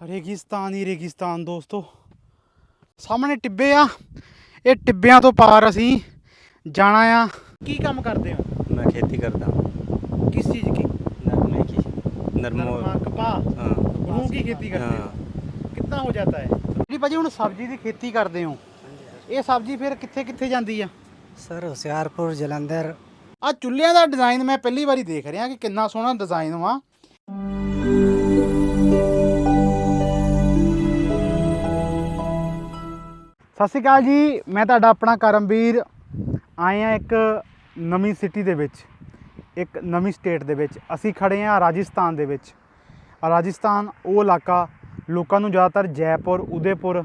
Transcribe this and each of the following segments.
ਰੇਗਿਸਤਾਨ ਹੀ ਰੇਗਿਸਤਾਨ ਦੋਸਤੋ ਸਾਹਮਣੇ ਟਿੱਬੇ ਆ ਇਹ ਟਿੱਬਿਆਂ ਤੋਂ ਪਾਰ ਅਸੀਂ ਜਾਣਾ ਆ ਕੀ ਕੰਮ ਕਰਦੇ ਹੋ मैं खेती करता हूँ ਕਿਸ ਚੀਜ਼ ਕੀ नरमे की नरमो ਨਰਮਾ ਕਪਾਹ हाँ ਗਹੂੰ ਕੀ ਖੇਤੀ ਕਰਦੇ ਹੋ हाँ ਕਿੰਨਾ ਹੋ ਜਾਂਦਾ ਹੈ ਜੀ ਭਾਜੀ ਹੁਣ ਸਬਜ਼ੀ ਦੀ ਖੇਤੀ ਕਰਦੇ ਹੋ ਇਹ ਸਬਜ਼ੀ ਫਿਰ ਕਿੱਥੇ ਕਿੱਥੇ ਜਾਂਦੀ ਆ ਸਰ ਹੁਸ਼ਿਆਰਪੁਰ ਜਲੰਧਰ ਆ ਚੁੱਲ੍ਹਿਆਂ ਦਾ ਡਿਜ਼ਾਈਨ ਮੈਂ ਪਹਿਲੀ ਵਾਰੀ ਦੇਖ ਰਿਹਾ ਕਿ ਕਿੰਨਾ ਸੋਹਣਾ ਡਿਜ਼ਾਈਨ ਵਾ ਸਤਿ ਸ਼੍ਰੀ ਅਕਾਲ ਜੀ, ਮੈਂ ਤੁਹਾਡਾ ਆਪਣਾ ਕਰਮਵੀਰ। ਆਏ ਆ ਇੱਕ ਨਵੀਂ ਸਿਟੀ ਦੇ ਵਿੱਚ, ਇੱਕ ਨਵੀਂ ਸਟੇਟ ਦੇ ਵਿੱਚ। ਅਸੀਂ ਖੜੇ ਆ ਰਾਜਸਥਾਨ ਦੇ ਵਿੱਚ। ਰਾਜਸਥਾਨ ਉਹ ਇਲਾਕਾ, ਲੋਕਾਂ ਨੂੰ ਜ਼ਿਆਦਾਤਰ ਜੈਪੁਰ, ਉਦੈਪੁਰ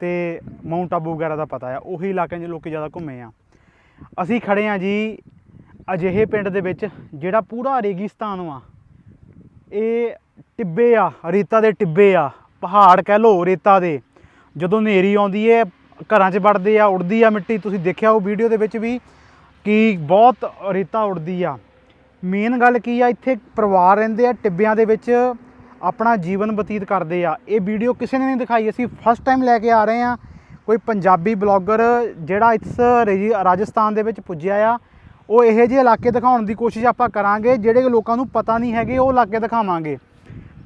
ਤੇ ਮਾਊਂਟ ਆਬੂ ਵਗੈਰਾ ਦਾ ਪਤਾ ਆ। ਉਹੀ ਇਲਾਕਿਆਂ 'ਚ ਲੋਕੀ ਜ਼ਿਆਦਾ ਘੁੰਮੇ ਆ। ਅਸੀਂ ਖੜੇ ਆ ਜੀ ਅਜਿਹੇ ਪਿੰਡ ਦੇ ਵਿੱਚ, ਜਿਹੜਾ ਪੂਰਾ ਰੇਗਿਸਤਾਨ ਵਾ। ਇਹ ਟਿੱਬੇ ਆ, ਰੇਤਾ ਦੇ ਟਿੱਬੇ ਆ। ਪਹਾੜ ਕਹਿ ਲੋ ਰੇਤਾ ਦੇ। ਜਦੋਂ ਹਨੇਰੀ ਆਉਂਦੀ ਏ ਘਰਾਂ 'ਚ ਵੜਦੇ ਆ ਉੜਦੀ ਆ ਮਿੱਟੀ। ਤੁਸੀਂ ਦੇਖਿਆ ਉਹ ਵੀਡੀਓ ਦੇ ਵਿੱਚ ਵੀ ਕਿ ਬਹੁਤ ਰੇਤਾ ਉੜਦੀ ਆ। ਮੇਨ ਗੱਲ ਕੀ ਆ, ਇੱਥੇ ਪਰਿਵਾਰ ਰਹਿੰਦੇ ਆ, ਟਿੱਬਿਆਂ ਦੇ ਵਿੱਚ ਆਪਣਾ ਜੀਵਨ ਬਤੀਤ ਕਰਦੇ ਆ। ਇਹ ਵੀਡੀਓ ਕਿਸੇ ਨੇ ਨਹੀਂ ਦਿਖਾਈ। ਅਸੀਂ ਫਸਟ ਟਾਈਮ ਲੈ ਕੇ ਆ ਰਹੇ ਆ। ਕੋਈ ਪੰਜਾਬੀ ਬਲੌਗਰ ਜਿਹੜਾ ਇਸ ਰੇਜੀ- ਰਾਜਸਥਾਨ ਦੇ ਵਿੱਚ ਪੁੱਜਿਆ ਆ, ਉਹ ਇਹੋ ਜਿਹੇ ਇਲਾਕੇ ਦਿਖਾਉਣ ਦੀ ਕੋਸ਼ਿਸ਼ ਆਪਾਂ ਕਰਾਂਗੇ, ਜਿਹੜੇ ਲੋਕਾਂ ਨੂੰ ਪਤਾ ਨਹੀਂ ਹੈਗੇ, ਉਹ ਇਲਾਕੇ ਦਿਖਾਵਾਂਗੇ।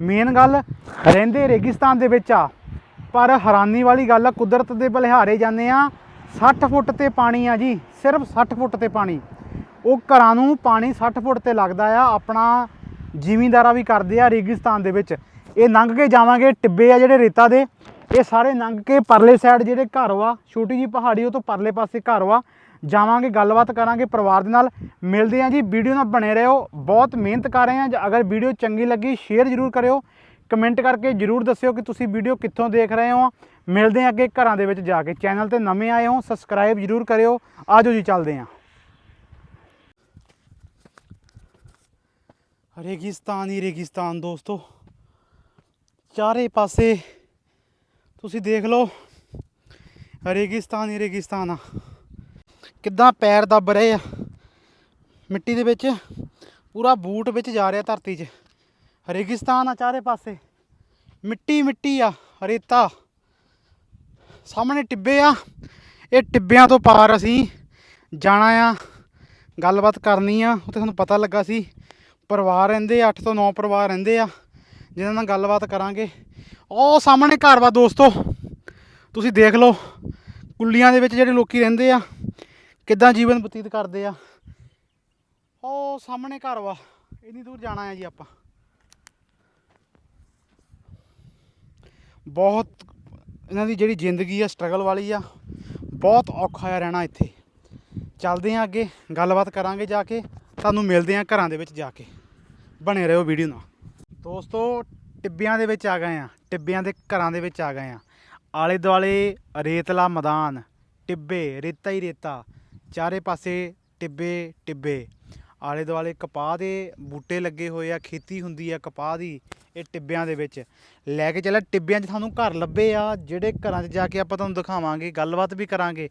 ਮੇਨ ਗੱਲ ਰਹਿੰਦੇ ਰੇਗਿਸਤਾਨ ਦੇ ਵਿੱਚ ਆ। ਪਰ ਹੈਰਾਨੀ ਵਾਲੀ ਗੱਲ ਆ, ਕੁਦਰਤ ਦੇ ਬਲਿਹਾਰੇ ਜਾਂਦੇ ਆ 60 ਫੁੱਟ ਤੇ ਪਾਣੀ ਆ ਜੀ, ਸਿਰਫ 60 ਫੁੱਟ ਤੇ ਪਾਣੀ। ਉਹ ਘਰਾਂ ਨੂੰ ਪਾਣੀ 60 ਫੁੱਟ ਤੇ ਲੱਗਦਾ ਆ, ਆਪਣਾ ਜ਼ਿਮੀਂਦਾਰਾ ਵੀ ਕਰਦੇ ਆ ਰੇਗਿਸਤਾਨ ਦੇ ਵਿੱਚ। ਇਹ ਲੰਘ ਕੇ ਜਾਵਾਂਗੇ ਟਿੱਬੇ ਆ ਜਿਹੜੇ ਰੇਤਾ ਦੇ, ਇਹ ਸਾਰੇ ਲੰਘ ਕੇ ਪਰਲੇ ਸਾਈਡ ਜਿਹੜੇ ਘਰ ਵਾ, ਛੋਟੀ ਜੀ ਪਹਾੜੀ ਉਹ ਤੋਂ ਪਰਲੇ ਪਾਸੇ ਘਰ ਵਾ। ਜਾਵਾਂਗੇ, ਗੱਲਬਾਤ ਕਰਾਂਗੇ ਪਰਿਵਾਰ ਦੇ ਨਾਲ। ਮਿਲਦੇ ਆ ਜੀ, ਵੀਡੀਓ ਨਾਲ ਬਣੇ ਰਹੋ। ਬਹੁਤ ਮਿਹਨਤ ਕਰ ਰਹੇ ਆ ਅਗਰ ਵੀਡੀਓ ਚੰਗੀ ਲੱਗੀ, ਸ਼ੇਅਰ ਜ਼ਰੂਰ ਕਰਿਓ। ਕਮੈਂਟ ਕਰਕੇ ਜਰੂਰ ਦੱਸਿਓ ਕਿ ਤੁਸੀਂ ਵੀਡੀਓ ਕਿੱਥੋਂ ਦੇਖ ਰਹੇ ਹੋ। ਮਿਲਦੇ ਆ ਅੱਗੇ ਘਰਾਂ ਦੇ ਵਿੱਚ ਜਾ ਕੇ। ਚੈਨਲ ਤੇ ਨਵੇਂ ਆਏ ਹੋ ਸਬਸਕ੍ਰਾਈਬ ਜਰੂਰ ਕਰਿਓ। ਆਜੋ ਜੀ ਚੱਲਦੇ ਆ ਰੇਗਿਸਤਾਨ ਹੀ ਰੇਗਿਸਤਾਨ ਦੋਸਤੋ। ਚਾਰੇ ਪਾਸੇ ਤੁਸੀਂ ਦੇਖ ਲਓ। ਰੇਗਿਸਤਾਨ ਹੀ ਰੇਗਿਸਤਾਨ ਆ। ਕਿੱਦਾਂ ਪੈਰ ਦੱਬ ਰਹੇ ਆ। ਮਿੱਟੀ ਦੇ ਵਿੱਚ, ਪੂਰਾ ਬੂਟ ਵਿੱਚ ਜਾ ਰਿਹਾ ਧਰਤੀ 'ਚ। ਰੇਗਿਸਤਾਨ ਆ ਚਾਰੇ ਪਾਸੇ। ਮਿੱਟੀ ਮਿੱਟੀ ਆ, ਰੇਤਾ। ਸਾਹਮਣੇ ਟਿੱਬੇ ਆ। ਇਹ ਟਿੱਬਿਆਂ ਤੋਂ ਪਾਰ ਅਸੀਂ ਜਾਣਾ ਆ। ਗੱਲਬਾਤ ਕਰਨੀ ਆ। ਉੱਥੇ ਤੁਹਾਨੂੰ ਪਤਾ ਲੱਗਾ ਸੀ, ਪਰਿਵਾਰ ਰਹਿੰਦੇ 8 ਤੋਂ 9 ਪਰਿਵਾਰ ਰਹਿੰਦੇ ਆ। ਜਿਨ੍ਹਾਂ ਨਾਲ ਗੱਲਬਾਤ ਕਰਾਂਗੇ। ਉਹ ਸਾਹਮਣੇ ਘਰ ਵਾ ਦੋਸਤੋ। ਤੁਸੀਂ ਦੇਖ ਲਓ, ਕੁੱਲੀਆਂ ਦੇ ਵਿੱਚ ਜਿਹੜੇ ਲੋਕੀ ਰਹਿੰਦੇ ਆ, ਕਿੱਦਾਂ ਜੀਵਨ ਬਤੀਤ ਕਰਦੇ ਆ। ਉਹ ਸਾਹਮਣੇ ਘਰ ਵਾ। ਇੰਨੀ ਦੂਰ ਜਾਣਾ ਆ ਜੀ ਆਪਾਂ। ਬਹੁਤ ਇਹਨਾਂ ਦੀ ਜਿਹੜੀ ਜ਼ਿੰਦਗੀ ਆ ਸਟਰਗਲ ਵਾਲੀ ਆ, ਬਹੁਤ ਔਖਾ ਆ ਰਹਿਣਾ ਇੱਥੇ। ਚੱਲਦੇ ਆ ਅੱਗੇ, ਗੱਲਬਾਤ ਕਰਾਂਗੇ ਜਾ ਕੇ, ਤੁਹਾਨੂੰ ਮਿਲਦੇ ਆ ਘਰਾਂ ਦੇ ਵਿੱਚ ਜਾ ਕੇ। ਬਣੇ ਰਹੋ ਵੀਡੀਓ ਨਾਲ। ਦੋਸਤੋ, ਟਿੱਬਿਆਂ ਦੇ ਵਿੱਚ ਆ ਗਏ ਆ, ਟਿੱਬਿਆਂ ਦੇ ਘਰਾਂ ਦੇ ਵਿੱਚ ਆ ਗਏ ਆ। ਆਲੇ ਦੁਆਲੇ ਰੇਤਲਾ ਮੈਦਾਨ, ਟਿੱਬੇ, ਰੇਤਾ ਹੀ ਰੇਤਾ। ਚਾਰੇ ਪਾਸੇ ਟਿੱਬੇ ਟਿੱਬੇ। ਆਲੇ ਦੁਆਲੇ ਕਪਾਹ ਦੇ ਬੂਟੇ ਲੱਗੇ ਹੋਏ ਆ, ਖੇਤੀ ਹੁੰਦੀ ਆ ਕਪਾਹ ਦੀ, ਇਹ ਟਿੱਬਿਆਂ ਦੇ ਵਿੱਚ। ਲੈ ਕੇ ਚੱਲਿਆ ਟਿੱਬਿਆਂ 'ਚ ਤੁਹਾਨੂੰ ਘਰ ਲੱਭੇ ਆ, ਜਿਹੜੇ ਘਰਾਂ 'ਚ ਜਾ ਕੇ ਆਪਾਂ ਤੁਹਾਨੂੰ ਦਿਖਾਵਾਂਗੇ, ਗੱਲਬਾਤ ਵੀ ਕਰਾਂਗੇ।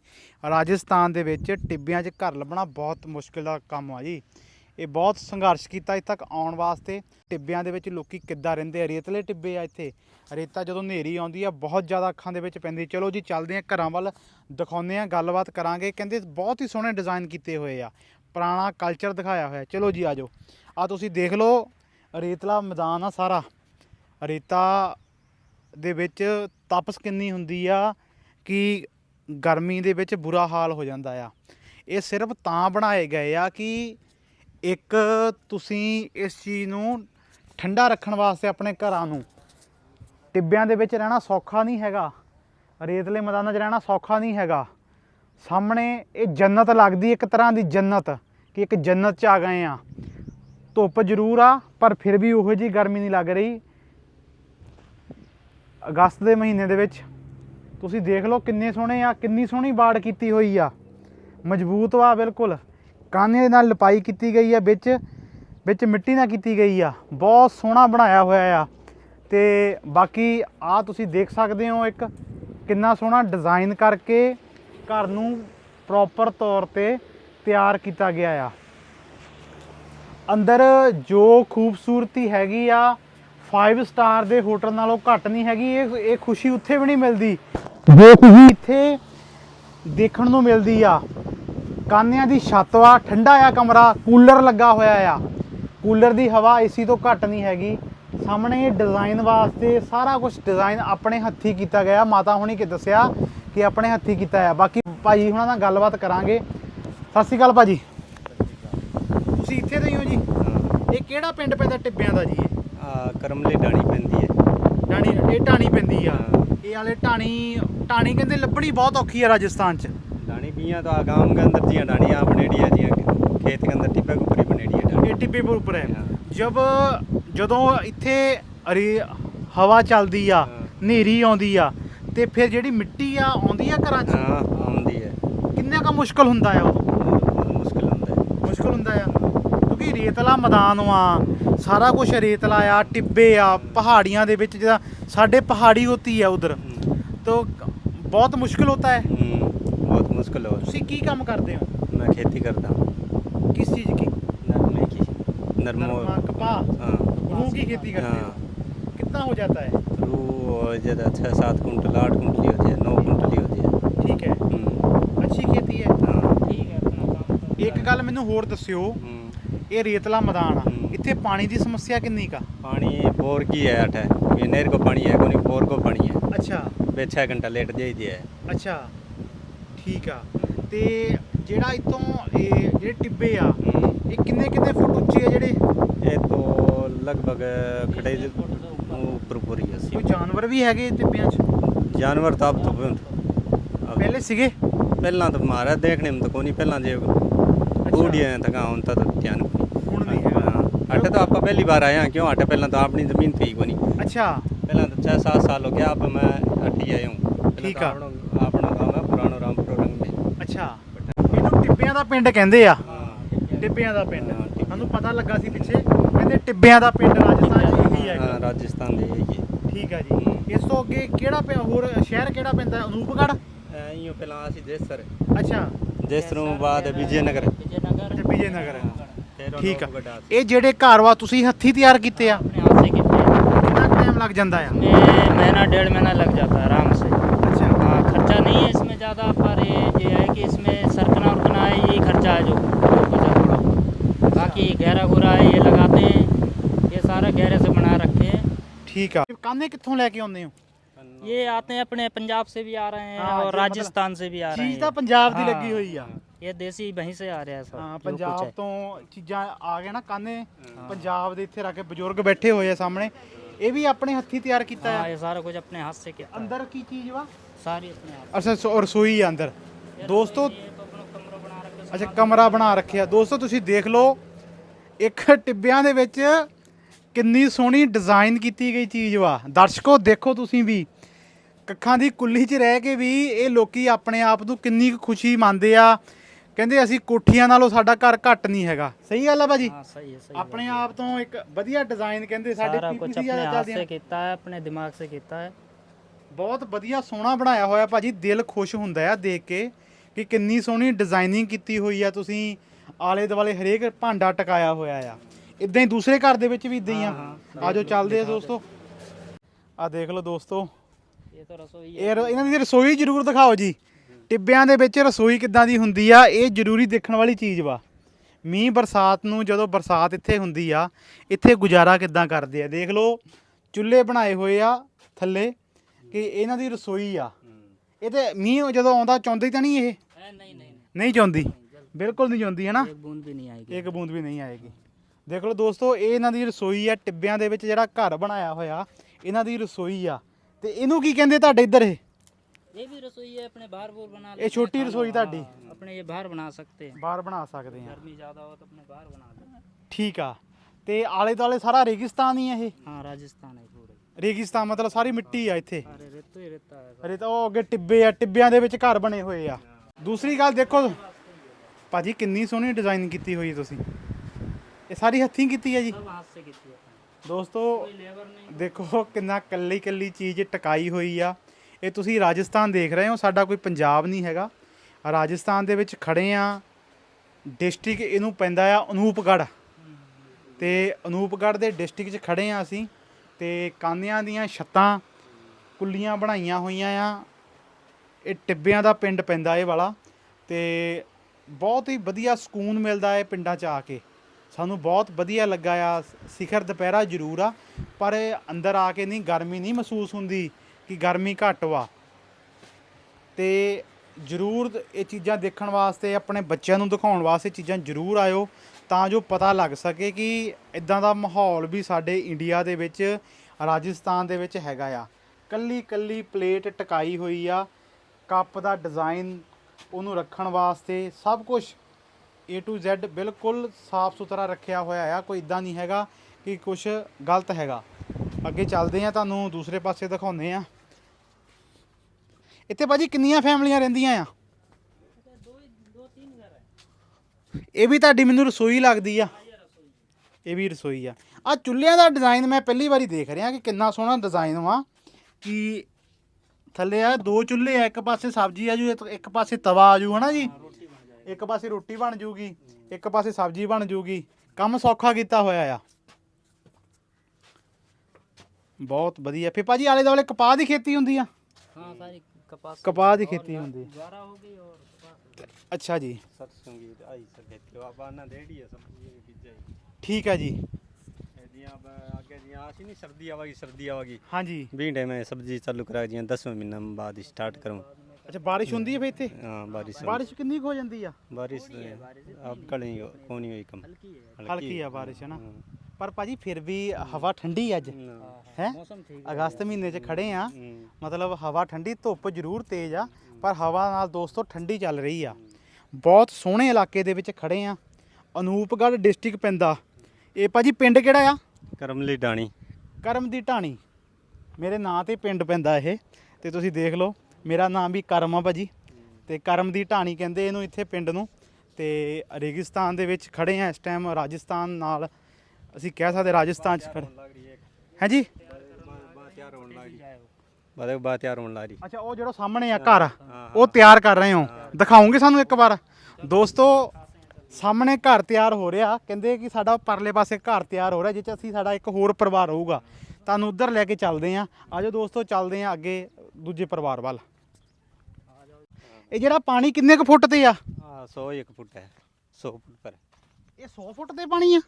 ਰਾਜਸਥਾਨ ਦੇ ਵਿੱਚ ਟਿੱਬਿਆਂ 'ਚ ਘਰ ਲੱਭਣਾ ਬਹੁਤ ਮੁਸ਼ਕਿਲ ਦਾ ਕੰਮ ਆ ਜੀ। ਇਹ ਬਹੁਤ ਸੰਘਰਸ਼ ਕੀਤਾ ਇੱਥੇ ਤੱਕ ਆਉਣ ਵਾਸਤੇ। ਟਿੱਬਿਆਂ ਦੇ ਵਿੱਚ ਲੋਕੀ ਕਿੱਦਾਂ ਰਹਿੰਦੇ ਆ? ਰੇਤਲੇ ਟਿੱਬੇ ਆ ਇੱਥੇ। ਰੇਤਾ ਜਦੋਂ ਹਨੇਰੀ ਆਉਂਦੀ ਆ, ਬਹੁਤ ਜ਼ਿਆਦਾ ਅੱਖਾਂ ਦੇ ਵਿੱਚ ਪੈਂਦੀ। ਚਲੋ ਜੀ, ਚੱਲਦੇ ਆ ਘਰਾਂ ਵੱਲ, ਦਿਖਾਉਂਦੇ ਆ, ਗੱਲਬਾਤ ਕਰਾਂਗੇ। ਕਹਿੰਦੇ ਬਹੁਤ ਹੀ ਸੋਹਣੇ ਡਿਜ਼ਾਈਨ ਕੀਤੇ ਹੋਏ ਆ। ਪੁਰਾਣਾ ਕਲਚਰ ਦਿਖਾਇਆ ਹੋਇਆ ਚਲੋ ਜੀ ਆਜੋ ਆ ਤੁਸੀਂ ਦੇਖ ਲਓ, ਰੇਤਲਾ ਮੈਦਾਨ ਆ ਸਾਰਾ। ਰੇਤਾ ਦੇ ਵਿੱਚ ਤਪਸ ਕਿੰਨੀ ਹੁੰਦੀ ਆ ਕਿ ਗਰਮੀ ਦੇ ਵਿੱਚ ਬੁਰਾ ਹਾਲ ਹੋ ਜਾਂਦਾ ਆ। ਇਹ ਸਿਰਫ ਤਾਂ ਬਣਾਏ ਗਏ ਆ ਕਿ ਇੱਕ ਤੁਸੀਂ ਇਸ ਚੀਜ਼ ਨੂੰ ਠੰਡਾ ਰੱਖਣ ਵਾਸਤੇ ਆਪਣੇ ਘਰਾਂ ਨੂੰ। ਟਿੱਬਿਆਂ ਦੇ ਵਿੱਚ ਰਹਿਣਾ ਸੌਖਾ ਨਹੀਂ ਹੈਗਾ। ਰੇਤਲੇ ਮੈਦਾਨਾਂ 'ਚ ਰਹਿਣਾ ਸੌਖਾ ਨਹੀਂ ਹੈਗਾ। ਸਾਹਮਣੇ ਇਹ ਜੰਨਤ ਲੱਗਦੀ, ਇੱਕ ਤਰ੍ਹਾਂ ਦੀ ਜੰਨਤ। ਕਿ ਇੱਕ ਜੰਨਤ 'ਚ ਆ ਗਏ ਆ। ਧੁੱਪ ਜ਼ਰੂਰ ਆ, ਪਰ ਫਿਰ ਵੀ ਉਹੋ ਜੀ ਗਰਮੀ ਨਹੀਂ ਲੱਗ ਰਹੀ। ਅਗਸਤ ਦੇ ਮਹੀਨੇ ਦੇ ਵਿੱਚ ਤੁਸੀਂ ਦੇਖ ਲਓ ਕਿੰਨੇ ਸੋਹਣੇ ਆ, ਕਿੰਨੀ ਸੋਹਣੀ ਬਾੜ ਕੀਤੀ ਹੋਈ ਆ। ਮਜ਼ਬੂਤ ਵਾ ਬਿਲਕੁਲ। ਕਾਨੇ ਨਾਲ ਲਪਾਈ ਕੀਤੀ ਗਈ ਆ, ਵਿੱਚ ਵਿੱਚ ਮਿੱਟੀ ਨਾਲ ਕੀਤੀ ਗਈ ਆ। ਬਹੁਤ ਸੋਹਣਾ ਬਣਾਇਆ ਹੋਇਆ ਆ। ਤੇ ਬਾਕੀ ਆ ਤੁਸੀਂ ਦੇਖ ਸਕਦੇ ਹੋ ਇੱਕ ਕਿੰਨਾ ਸੋਹਣਾ ਡਿਜ਼ਾਈਨ ਕਰਕੇ ਘਰ ਨੂੰ ਪ੍ਰੋਪਰ ਤੌਰ ਤੇ ਤਿਆਰ ਕੀਤਾ ਗਿਆ ਆ। ਅੰਦਰ ਜੋ ਖੂਬਸੂਰਤੀ ਹੈਗੀ ਆ 5 ਸਟਾਰ ਦੇ ਹੋਟਲ ਨਾਲੋਂ ਘੱਟ ਨਹੀਂ ਹੈਗੀ, ਇਹ ਇਹ ਖੁਸ਼ੀ ਉੱਥੇ ਵੀ ਨਹੀਂ ਮਿਲਦੀ। ਜੋ ਖੁਸ਼ੀ ਇੱਥੇ ਦੇਖਣ ਨੂੰ ਮਿਲਦੀ ਆ। ਕਾਨਿਆਂ ਦੀ ਛੱਤ ਵਾ, ਠੰਡਾ ਆ ਕਮਰਾ, ਕੂਲਰ ਲੱਗਾ ਹੋਇਆ ਆ। ਕੂਲਰ ਦੀ ਹਵਾ ਏਸੀ ਤੋਂ ਘੱਟ ਨਹੀਂ ਹੈਗੀ। ਸਾਹਮਣੇ ਡਿਜ਼ਾਈਨ ਵਾਸਤੇ ਸਾਰਾ ਕੁਝ ਡਿਜ਼ਾਈਨ ਆਪਣੇ ਹੱਥੀ ਕੀਤਾ ਗਿਆ। ਮਾਤਾ ਹੁਣੀ ਕਿ ਦੱਸਿਆ ਕਿ ਆਪਣੇ ਹੱਥੀ ਕੀਤਾ ਆ। ਬਾਕੀ ਭਾਜੀ ਹੁਣਾਂ ਨਾਲ ਗੱਲਬਾਤ ਕਰਾਂਗੇ। ਸਤਿ ਸ਼੍ਰੀ ਅਕਾਲ ਭਾਜੀ। ਤੁਸੀਂ ਇੱਥੇ ਦੇ ਹੀ ਹੋ ਜੀ? ਇਹ ਕਿਹੜਾ ਪਿੰਡ ਪੈਂਦਾ ਟਿੱਬਿਆਂ ਦਾ ਜੀ ਇਹ? ਆ ਕਰਮਲੇ ਡਾਣੀ ਪੈਂਦੀ ਹੈ। ਢਾਣੀ ਇਹ ਢਾਣੀ ਪੈਂਦੀ ਆ। ਇਹ ਵਾਲੇ ਢਾਣੀ ਢਾਣੀ ਕਹਿੰਦੇ ਲੱਭਣੀ ਬਹੁਤ ਔਖੀ ਆ ਰਾਜਸਥਾਨ 'ਚ। ਡਾਣੀ ਪੀਆਂ ਤਾਂ ਗਾਮ ਦੇ ਅੰਦਰ ਦੀਆਂ ਡਾਣੀਆਂ ਬਣੇੜੀਆਂ ਦੀਆਂ ਖੇਤ ਦੇ ਅੰਦਰ ਟਿੱਬੇ ਕੁਪਰੀ ਬਣੇੜੀਆਂ ਡਾਣੀ ਇਹ ਟਿੱਬੇ ਪਰ ਉੱਪਰ ਹੈ। ਜਬ ਜਦੋਂ ਇੱਥੇ ਅਰੇ ਹਵਾ ਚੱਲਦੀ ਆ ਹਨੇਰੀ ਆਉਂਦੀ ਆ ਤੇ ਫਿਰ ਜਿਹੜੀ ਮਿੱਟੀ ਆ ਆਉਂਦੀ ਆ ਘਰਾਂ 'ਚ? ਹਾਂ ਆਉਂਦੀ ਹੈ। ਕਿੰਨਾ ਕੁ ਮੁਸ਼ਕਲ ਹੁੰਦਾ ਆ ਉਹ? ਹੁੰਦਾ ਆ ਕਿਉਂਕਿ ਰੇਤਲਾ ਮੈਦਾਨ ਆ ਸਾਰਾ ਕੁਝ ਰੇਤਲਾ ਆ ਟਿੱਬੇ ਆ ਪਹਾੜੀਆਂ ਦੇ ਵਿੱਚ ਜਿਹਦਾ ਸਾਡੇ ਪਹਾੜੀ ਹੋਤੀ ਹੈ ਉਧਰ हम्म, ਤੋ ਬਹੁਤ ਮੁਸ਼ਕਲ ਹੁੰਦਾ ਹੈ हम्म, बहुत मुश्किल हो ਤੁਸੀਂ ਕੀ ਕੰਮ ਕਰਦੇ ਹੋ मैं खेती करता हूँ किस चीज की नरमे की नरमो नरमा कपास हाँ रूह की खेती करते हाँ हो कितना हो जाता है रू ज्यादा छः सात कुंटल आठ कुंटल हो जाए ਇੱਕ ਗੱਲ ਮੈਨੂੰ ਹੋਰ ਦੱਸਿਓ हम्म, ਇਹ ਰੇਤਲਾ ਮੈਦਾਨ ਆ ਹੂੰ। ਇੱਥੇ ਪਾਣੀ ਦੀ ਸਮੱਸਿਆ ਕਿੰਨੀ ਕਾ पानी बोर की है अठ है ये नहर को पानी है कोनी बोर को पानी है ਅੱਛਾ बे छः घंटा लेट जाई दिया है ਅੱਛਾ ਠੀਕ ਆ ਤੇ ਜਿਹੜਾ ਇਤੋਂ ਇਹ ਜਿਹੜੇ ਟਿੱਬੇ ਆ हम्म, ਇਹ ਕਿੰਨੇ ਕਿੰਨੇ ਫੁੱਟ ਉੱਚੇ ਆ ਜਿਹੜੇ ये तो लगभग खड़े ऊपर ऊपर ही है ਕੋਈ ਜਾਨਵਰ ਵੀ ਹੈਗੇ ਟਿੱਬਿਆਂ 'ਚ जानवर तो अब तो अब ਪਹਿਲੇ ਸੀਗੇ पहला तो मारा देखने में तो कोनी पहला जे ਓਡੀਆਂ ਤੱਕ ਆਉਣ ਤਾਂ ਧਿਆਨ ਹੁਣ ਨਹੀਂ ਹੈਗਾ। ਅੱਟ ਤਾਂ ਆਪਾਂ ਪਹਿਲੀ ਵਾਰ ਆਏ ਹਾਂ ਕਿਉਂ? ਅੱਟ ਪਹਿਲਾਂ ਤਾਂ ਆਪਣੀ ਜ਼ਮੀਨ ਥੀ ਕੋ ਨਹੀਂ ਅੱਛਾ। ਪਹਿਲਾਂ ਤਾਂ 6-7 ਸਾਲ ਹੋ ਗਿਆ ਅਬ ਮੈਂ ਅੱਟੀ ਆਇਆ ਹੂੰ। ਠੀਕ ਆ। ਆਪਣਾ ਨਾਮ ਹੈ ਪੁਰਾਣਾ ਰਾਮਪੁਰ ਰੰਗ ਮੇ ਅੱਛਾ। ਇਹਨੂੰ ਟਿੱਬਿਆਂ ਦਾ ਪਿੰਡ ਕਹਿੰਦੇ ਆ। ਹਾਂ ਟਿੱਬਿਆਂ ਦਾ। ਪਿੰਡ। ਹਾਂ, ਟਿੱਬਿਆਂ। ਸਾਨੂੰ ਪਤਾ ਲੱਗਾ ਸੀ ਪਿੱਛੇ? ਕਹਿੰਦੇ ਟਿੱਬਿਆਂ ਦਾ ਪਿੰਡ ਰਾਜਸਥਾਨ ਚ ਇਹੀ ਹੈ ਹਾਂ, ਇੱਕ। ਰਾਜਸਥਾਨ ਦੇ ਹੈਗੇ ਠੀਕ ਆ ਜੀ। ਇਸ ਤੋਂ ਅੱਗੇ ਕਿਹੜਾ ਪਿਆ ਹੋਰ ਸ਼ਹਿਰ ਕਿਹੜਾ ਪੈਂਦਾ? ਅਨੂਪਗੜ ਐਂ ਹੀ ਓ ਪਹਿਲਾਂ ਅਸੀਂ ਦੇਸਰ। ਅੱਛਾ। जैसरों बाद विजयनगर ਅੱਛਾ ਵਿਜੇ ਨਗਰ फिर ਠੀਕ ਆ अनूपगढ़ आसी। ਇਹ ਜਿਹੜੇ ਘਰ ਵਾ ਤੁਸੀਂ ਹੱਥੀ ਤਿਆਰ ਕੀਤੇ ਆ अपने हाथ से कितने ਕਿੰਨਾ ਟਾਈਮ ਲੱਗ ਜਾਂਦਾ ਆ में महीना डेढ़ महीना लग जाता है आराम से ਅੱਛਾ हाँ खर्चा नहीं है इसमें ज़्यादा पर ये ये है कि इसमें सरकना उरकना है यही खर्चा है जो जो बचा थोड़ा बहुत। बाकी गहरा गुरा है ये लगाते हैं ये सारा गहरे से बना रखे हैं ਠੀਕ ਆ ਕਾਨੇ ਕਿੱਥੋਂ ਲੈ ਕੇ ਆਉਂਦੇ ਹੋ ये आते हैं अपने पंजाब से भी आ रहे हैं हाँ, और जो मतलब राजस्थान से भी आ रहे ਚੀਜ਼ हैं ਤਾਂ ਪੰਜਾਬ ਦੀ ਹਾਂ। ਲੱਗੀ ਹੋਈ ਆ ये देसी वहीं से आ रहा है सब ਹਾਂ जो कुछ ਪੰਜਾਬ है। ਤੋਂ ਚੀਜ਼ਾਂ ਆ ਗਏ ਨਾ ਕਾਨੇ ਪੰਜਾਬ ਦੇ ਇੱਥੇ ਰੱਖ ਕੇ ਬਜ਼ੁਰਗ ਬੈਠੇ ਹੋਏ ਆ ਸਾਹਮਣੇ ਇਹ ਵੀ ਆਪਣੇ ਹੱਥੀ ਤਿਆਰ ਕੀਤਾ हाँ ਹੈ ये सारा कुछ अपने हाथ से किया है। ਅੰਦਰ ਕੀ ਚੀਜ਼ ਵਾ सारी अपने हाथ ਅੱਛਾ ਸੋ- ਰਸੋਈ ਆ ਅੰਦਰ ਦੋਸਤੋ से। ये तो अपना कमरा बना रखे ਅੱਛਾ ਕਮਰਾ ਬਣਾ ਰੱਖਿਆ ਦੋਸਤੋ ਤੁਸੀਂ ਦੇਖ ਲਓ ਇੱਕ ਟਿੱਬਿਆਂ ਦੇ ਵਿੱਚ ਕਿੰਨੀ ਸੋਹਣੀ ਡਿਜ਼ਾਈਨ ਕੀਤੀ ਗਈ ਚੀਜ਼ ਵਾ ਦਰਸ਼ਕੋ ਦੇਖੋ ਤੁਸੀਂ ਵੀ ਕੱਖਾਂ ਦੀ ਕੁੱਲੀ 'ਚ ਰਹਿ ਕੇ ਵੀ ਇਹ ਲੋਕੀ ਆਪਣੇ ਆਪ ਨੂੰ ਕਿੰਨੀ ਕੁ ਖੁਸ਼ੀ ਮੰਨਦੇ ਆ ਕਹਿੰਦੇ ਅਸੀਂ ਕੋਠੀਆਂ ਨਾਲੋਂ ਸਾਡਾ ਘਰ ਘੱਟ ਨਹੀਂ ਹੈਗਾ ਸਹੀ ਗੱਲ ਆ ਭਾਜੀ हाँ सही है सही है। ਆਪਣੇ ਆਪ ਤੋਂ ਇੱਕ ਵਧੀਆ ਡਿਜ਼ਾਈਨ ਕਹਿੰਦੇ ਸਾਡੇ सारा कुछ ਪੀਪੀਸੀ अपने ਜ਼ਿਆਦਾ हाथ ਚੱਲਦੀਆਂ से किया है अपने दिमाग से किया है ਬਹੁਤ ਵਧੀਆ ਸੋਹਣਾ ਬਣਾਇਆ ਹੋਇਆ ਭਾਜੀ ਦਿਲ ਖੁਸ਼ ਹੁੰਦਾ ਆ ਦੇਖ ਕੇ ਕਿ ਕਿੰਨੀ ਸੋਹਣੀ ਡਿਜ਼ਾਈਨਿੰਗ ਕੀਤੀ ਹੋਈ ਆ ਤੁਸੀਂ ਆਲੇ ਦੁਆਲੇ ਹਰੇਕ ਭਾਂਡਾ ਟਿਕਾਇਆ ਹੋਇਆ ਆ ਇਦਾਂ ਹੀ ਦੂਸਰੇ ਘਰ ਦੇ ਵਿੱਚ ਵੀ ਇਦਾਂ ਹੀ ਆ ਆਜੋ ਚੱਲਦੇ ਆ ਦੋਸਤੋ ਆ ਦੇਖ ਲਓ ਦੋਸਤੋ ये तो रसोई है ਇਹ ਰ- ਇਹਨਾਂ ਦੀ ਰਸੋਈ ਜ਼ਰੂਰ ਦਿਖਾਓ ਜੀ ਟਿੱਬਿਆਂ ਦੇ ਵਿੱਚ ਰਸੋਈ ਕਿੱਦਾਂ ਦੀ ਹੁੰਦੀ ਆ ਇਹ ਜ਼ਰੂਰੀ ਦੇਖਣ ਵਾਲੀ ਚੀਜ਼ ਵਾ ਮੀਂਹ ਬਰਸਾਤ ਨੂੰ ਜਦੋਂ ਬਰਸਾਤ ਇੱਥੇ ਹੁੰਦੀ ਆ ਇੱਥੇ ਗੁਜ਼ਾਰਾ ਕਿੱਦਾਂ ਕਰਦੇ ਆ ਦੇਖ ਲਓ ਚੁੱਲ੍ਹੇ ਬਣਾਏ ਹੋਏ ਆ ਥੱਲੇ ਕਿ ਇਹਨਾਂ ਦੀ ਰਸੋਈ ਆ ਇਹ ਤੇ ਮੀਂਹ ਜਦੋਂ ਆਉਂਦਾ ਚੌਂਦੀ ਤਾਂ ਨਹੀਂ ਇਹ है नहीं नहीं नहीं ਨਹੀਂ ਚਾਹੁੰਦੀ ਬਿਲਕੁਲ ਨਹੀਂ ਚਾਹੁੰਦੀ ਹੈ ਨਾ एक बूंद भी नहीं आएगी ਇੱਕ ਬੂੰਦ ਵੀ ਨਹੀਂ ਆਏਗੀ ਦੇਖ ਲਓ ਦੋਸਤੋ ਇਹ ਇਹਨਾਂ ਦੀ ਰਸੋਈ ਆ ਟਿੱਬਿਆਂ ਦੇ ਵਿੱਚ ਜਿਹੜਾ ਘਰ ਬਣਾਇਆ ਹੋਇਆ ਇਹਨਾਂ ਦੀ ਰਸੋਈ ਆ ਤੇ ਇਹਨੂੰ ਕੀ ਕਹਿੰਦੇ ਤੁਹਾਡੇ ਇੱਧਰ ਇਹ ये भी रसोई है अपने बाहर बोर बना ਇਹ लेते हैं ਛੋਟੀ खाना। ਰਸੋਈ ਤੁਹਾਡੀ हाँ, अपने ये बाहर बना सकते हैं ਬਾਹਰ ਬਣਾ ਸਕਦੇ ਆ गर्मी ज़्यादा हो तो अपने बाहर बना दें ਠੀਕ ਆ ਤੇ ਆਲੇ ਦੁਆਲੇ ਸਾਰਾ ਰੇਗਿਸਤਾਨ ਹੀ ਆ ਇਹ हाँ राजस्थान है पूरे ਰੇਗਿਸਤਾਨ ਮਤਲਬ ਸਾਰੀ ਮਿੱਟੀ ਆ ਇੱਥੇ अरे रेतो ही रहता है ਅਰੇ ਤਾਂ ਉਹ ਅੱਗੇ ਟਿੱਬੇ ਆ ਟਿੱਬਿਆਂ ਦੇ ਵਿੱਚ ਘਰ ਬਣੇ ਹੋਏ ਆ ਦੂਸਰੀ ਗੱਲ ਦੇਖੋ ਭਾਜੀ ਕਿੰਨੀ ਸੋਹਣੀ ਡਿਜ਼ਾਈਨ ਕੀਤੀ ਹੋਈ ਹੈ ਤੁਸੀਂ ਇਹ ਸਾਰੀ ਹੱਥੀਂ ਕੀਤੀ ਹੈ ਜੀ सब हाथ से की थी अपने ਦੋਸਤੋ, ਦੇਖੋ ਕਿੰਨਾ ਕੱਲੀ ਕੱਲੀ ਚੀਜ਼ ਟਕਾਈ ਹੋਈ ਆ। ਇਹ ਤੁਸੀਂ ਰਾਜਸਥਾਨ ਦੇਖ ਰਹੇ ਹੋ, ਸਾਡਾ ਕੋਈ ਪੰਜਾਬ ਨਹੀਂ ਹੈਗਾ। ਰਾਜਸਥਾਨ ਦੇ ਵਿੱਚ ਖੜੇ ਆ, ਡਿਸਟ੍ਰਿਕਟ ਇਹਨੂੰ ਪੈਂਦਾ ਆ ਅਨੂਪਗੜ ਤੇ ਅਨੂਪਗੜ ਦੇ ਡਿਸਟ੍ਰਿਕਟ 'ਚ ਖੜੇ ਆ ਅਸੀਂ, ਤੇ ਕਾਨਿਆਂ ਦੀਆਂ ਛੱਤਾਂ ਕੁੱਲੀਆਂ ਬਣਾਈਆਂ ਹੋਈਆਂ ਆ। ਇਹ ਟਿੱਬਿਆਂ ਦਾ ਪਿੰਡ ਪੈਂਦਾ ਇਹ ਵਾਲਾ, ਤੇ ਬਹੁਤ ਹੀ ਵਧੀਆ ਸਕੂਨ ਮਿਲਦਾ ਹੈ ਪਿੰਡਾਂ 'ਚ ਆ ਕੇ। ਸਾਨੂੰ ਬਹੁਤ ਵਧੀਆ ਲੱਗਾ ਆ। ਸਿਖਰ ਦੁਪਹਿਰਾ ਜ਼ਰੂਰ ਆ, ਪਰ ਅੰਦਰ ਆ ਕੇ ਨਹੀਂ, ਗਰਮੀ ਨਹੀਂ ਮਹਿਸੂਸ ਹੁੰਦੀ ਕਿ ਗਰਮੀ ਘੱਟ ਵਾ। ਤੇ ਜ਼ਰੂਰ ਇਹ ਚੀਜ਼ਾਂ ਦੇਖਣ ਵਾਸਤੇ, ਆਪਣੇ ਬੱਚਿਆਂ ਨੂੰ ਦਿਖਾਉਣ ਵਾਸਤੇ ਚੀਜ਼ਾਂ ਜ਼ਰੂਰ ਆਇਓ, ਤਾਂ ਜੋ ਪਤਾ ਲੱਗ ਸਕੇ ਕਿ ਇਦਾਂ ਦਾ ਮਾਹੌਲ ਵੀ ਸਾਡੇ ਇੰਡੀਆ ਦੇ ਵਿੱਚ, ਰਾਜਸਥਾਨ ਦੇ ਵਿੱਚ ਹੈਗਾ ਆ। ਕੱਲੀ ਕੱਲੀ ਪਲੇਟ ਟਿਕਾਈ ਹੋਈ ਆ, ਕੱਪ ਦਾ ਡਿਜ਼ਾਈਨ ਉਹਨੂੰ ਰੱਖਣ ਵਾਸਤੇ ਸਭ ਕੁਝ A to Z ਬਿਲਕੁਲ ਸਾਫ਼ ਸੁਥਰਾ ਰੱਖਿਆ ਹੋਇਆ ਆ, ਕੋਈ ਇਦਾਂ ਨਹੀਂ ਹੈਗਾ ਕਿ ਕੁਝ ਗਲਤ ਹੈਗਾ। ਅੱਗੇ ਚੱਲਦੇ ਆ ਤੁਹਾਨੂੰ ਦੂਸਰੇ ਪਾਸੇ ਦਿਖਾਉਂਦੇ ਆ ਇੱਥੇ ਭਾਜੀ ਕਿੰਨੀਆਂ ਫੈਮਲੀਆਂ ਰਹਿੰਦੀਆਂ ਆ? ਇਹ ਵੀ ਤੁਹਾਡੀ ਮੈਨੂੰ ਰਸੋਈ ਲੱਗਦੀ ਆ। ਇਹ ਵੀ ਰਸੋਈ ਆ। ਆ ਚੁੱਲ੍ਹਿਆਂ ਦਾ ਡਿਜ਼ਾਈਨ ਮੈਂ ਪਹਿਲੀ ਵਾਰੀ ਦੇਖ ਰਿਹਾ ਕਿ ਕਿੰਨਾ ਸੋਹਣਾ ਡਿਜ਼ਾਈਨ ਵਾ ਕਿ ਥੱਲੇ ਆ ਦੋ ਚੁੱਲ੍ਹੇ ਆ, ਇੱਕ ਪਾਸੇ ਸਬਜ਼ੀ ਆ ਜੂ, ਇੱਕ- ਪਾਸੇ ਤਵਾ ਆ ਜੂ, ਹਨਾ ਜੀ? ਇੱਕ ਪਾਸੇ ਰੋਟੀ ਬਣ ਜੂਗੀ ਇੱਕ ਪਾਸੇ ਸਬਜ਼ੀ ਬਣ ਜੂਗੀ ਕੰਮ ਸੌਖਾ ਕੀਤਾ ਹੋਇਆ ਆ। ਬਹੁਤ ਵਧੀਆ। ਫੇ ਭਾਜੀ ਆਲੇ ਦੁਆਲੇ ਕਪਾਹ ਦੀ ਖੇਤੀ ਹੁੰਦੀ ਆ? ਕਪਾਹ ਦੀ ਖੇਤੀ ਹੁੰਦੀ ਆ। ਅੱਛਾ ਜੀ। ਠੀਕ ਆ ਜੀ। ਇਹਦੀਆਂ ਅੱਗੇ ਨਹੀਂ ਸਰਦੀ ਆਵਾਗੀ ਸਰਦੀ ਆਵਾਗੀ ਹਾਂਜੀ। ਵੀ ਮੈਂ ਸਬਜ਼ੀ ਚਾਲੂ ਕਰਾ ਜੀ 10 ਮਹੀਨਾ ਬਾਅਦ ਸਟਾਰਟ ਕਰੂੰ। ਅੱਛਾ ਬਾਰਿਸ਼ ਹੁੰਦੀ ਹੈ ਫੇ ਇੱਥੇ हाँ बारिश ਬਾਰਿਸ਼ ਕਿੰਨੀ ਕੁ ਹੋ ਜਾਂਦੀ ਆ बारिश अब कल कौन ही हुई कम ਹਲਕੀ ਆ ਬਾਰਿਸ਼ ਹੈ ਨਾ हाँ। ਪਰ ਭਾਜੀ ਫਿਰ ਵੀ ਹਵਾ ਠੰਡੀ ਅੱਜ हाँ। ਹੈ मौसम ठीक ਅਗਸਤ ਮਹੀਨੇ 'ਚ ਖੜੇ ਆ हम्म। ਮਤਲਬ ਹਵਾ ਠੰਡੀ ਧੁੱਪ ਜ਼ਰੂਰ ਤੇਜ਼ ਆ ਪਰ ਹਵਾ ਨਾਲ ਦੋਸਤੋ ਠੰਡੀ ਚੱਲ ਰਹੀ ਆ ਬਹੁਤ ਸੋਹਣੇ ਇਲਾਕੇ ਦੇ ਵਿੱਚ ਖੜੇ ਆ ਅਨੂਪਗੜ੍ਹ ਡਿਸਟ੍ਰਿਕਟ ਪੈਂਦਾ ਇਹ ਭਾਜੀ ਪਿੰਡ ਕਿਹੜਾ ਆ करमली डाणी ਕਰਮ ਦੀ ਢਾਣੀ ਮੇਰੇ ਨਾਂ ਤੇ ਪਿੰਡ ਪੈਂਦਾ ਇਹ ਤੇ ਤੁਸੀਂ ਦੇਖ ਲਓ ਮੇਰਾ ਨਾਮ ਵੀ ਕਰਮ ਆ ਭਾਜੀ। ਤੇ ਕਰਮ ਦੀ ਢਾਣੀ ਕਹਿੰਦੇ ਇਹਨੂੰ ਇੱਥੇ ਪਿੰਡ ਨੂੰ। ਤੇ ਰੇਗਿਸਤਾਨ ਦੇ ਵਿੱਚ ਖੜੇ ਆ ਇਸ ਟਾਈਮ ਰਾਜਸਥਾਨ ਨਾਲ। ਅਸੀਂ ਕਹਿ ਸਕਦੇ ਰਾਜਸਥਾਨ 'ਚ ਖੜੇ। ਹੈ ਜੀ? ਤਿਆਰ ਹੋਣ ਲੱਗ ਰਹੀ ਅੱਛਾ ਉਹ ਜਿਹੜਾ ਸਾਹਮਣੇ ਆ ਘਰ ਉਹ ਤਿਆਰ ਕਰ ਰਹੇ ਹੋ। ਦਿਖਾਓਗੇ ਸਾਨੂੰ ਇੱਕ ਵਾਰ। ਦੋਸਤੋ ਸਾਹਮਣੇ ਘਰ ਤਿਆਰ ਹੋ ਰਿਹਾ। ਕਹਿੰਦੇ ਕਿ ਸਾਡਾ ਪਰਲੇ ਪਾਸੇ ਘਰ ਤਿਆਰ ਹੋ ਰਿਹਾ ਜਿੱਥੇ ਅਸੀਂ ਸਾਡਾ ਇੱਕ ਹੋਰ ਪਰਿਵਾਰ ਹੋਊਗਾ। ਤੁਹਾਨੂੰ ਉੱਧਰ ਲੈ ਕੇ ਚੱਲਦੇ ਆਂ ਆਜੋ ਦੋਸਤੋ ਚੱਲਦੇ ਆਂ ਅੱਗੇ ਦੂਜੇ ਪਰਿਵਾਰ ਵੱਲ। ਇਹ ਜਿਹੜਾ ਪਾਣੀ ਕਿੰਨੇ ਕੁ ਫੁੱਟ ਤੇ ਆ हाँ सौ एक फुट है सौ फुट पर ਇਹ 100 ਫੁੱਟ ਤੇ ਪਾਣੀ ਆ